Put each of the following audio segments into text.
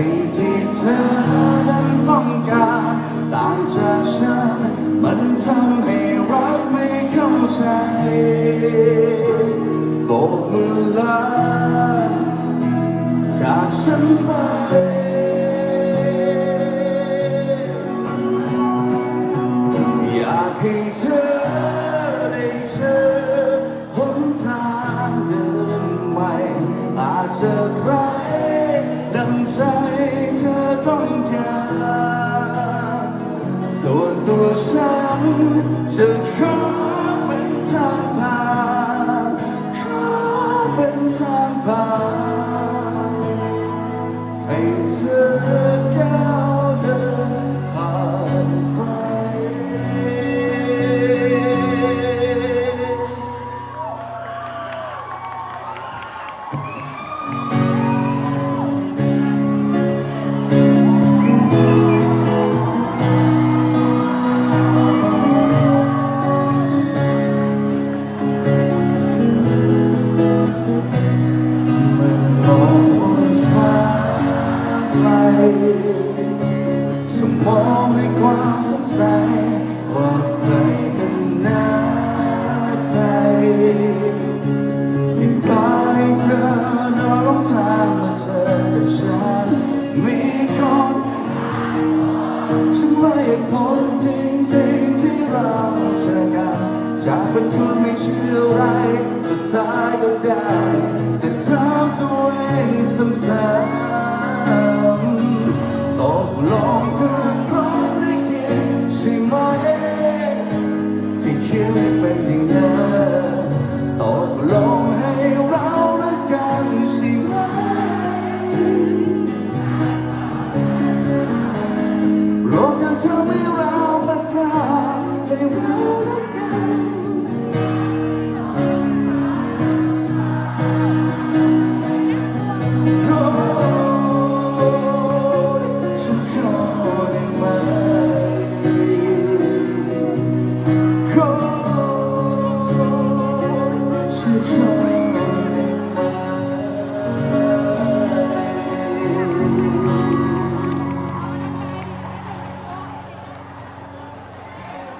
สิ่งที่เธอนั้นต้องการต่างจากฉันมันทำให้รักไม่เข้าใจโบกมือลาจากฉันไปอยากให้เธอ นใจเธอต้องการส่วนตัวฉันจะขอเป็นทางผ่านขอเป็นทางผ่าน ชั่วงมงในความสงสัยว่าใครกันนะใครที่พาให้เธอนอนลงทางมาเจอกับฉันมีคนฉันว่าเหตุผลจริงจที่เราเจอกันจากเป็นคนไม่เชื่อไรสุดท้ายก็ได้ แต่ทำตัวเองซ้ำๆ long could probably hear, my head. To hear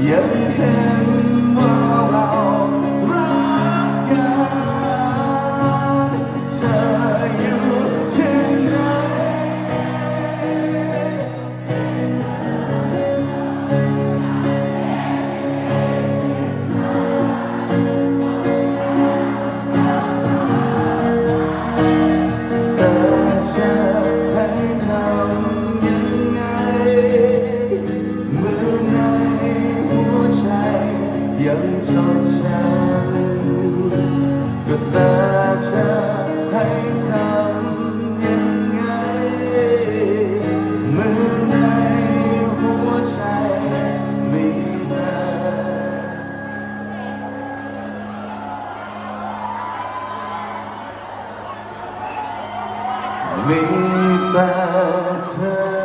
yerden that